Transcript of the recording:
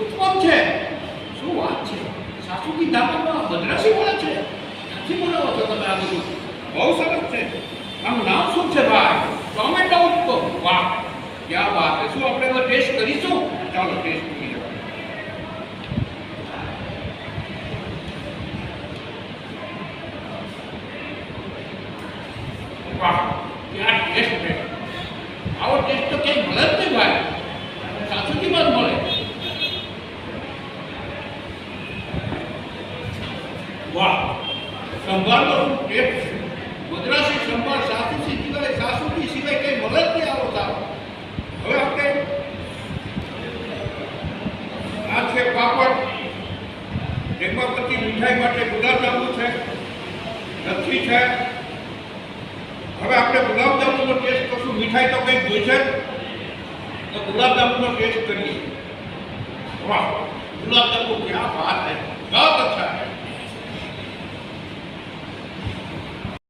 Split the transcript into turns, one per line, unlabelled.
ઉત્પન્ન છે. શું વાત છે? સાસુજી દાદામાં મદ્રાસી બોલે છે? ક્યાંથી બોલાવો છો તમે આ બધું. બહુ સરસ છે. આનું નામ શું છે ભાઈ? ટોમેટો ઉત્પન્ન વાહ. ક્યાં વાત છે? શું આપણે એનો ટેસ્ટ કરીશું? ચાલો ટેસ્ટ કરીએ. વાહ, ક્યાં ટેસ્ટ છે? આવો ટેસ્ટ તો ક્યાંય મળે જ નહીં ભાઈ સાસુજીમાં જ મળે વાહ સંભાળનો છે. મદ્રાસી સંભાળ સાસુજી સિવાય સાસુજી સિવાય કંઈ મળે જ નહીં આવો સારો. હવે આપણે આ છે પાપડ. એમાં પછી મીઠાઈ માટે ગુલાબજાંબુ છે લચ્છી છે. હવે આપણે ગુલાબજાંબુનો ટેસ્ટ કરશું. મીઠાઈ તો કંઈક જોઈશે જ. તો ગુલાબજાંબુનો ટેસ્ટ કરીએ. વાહ ગુલાબજાંબુ ક્યાં વાત હે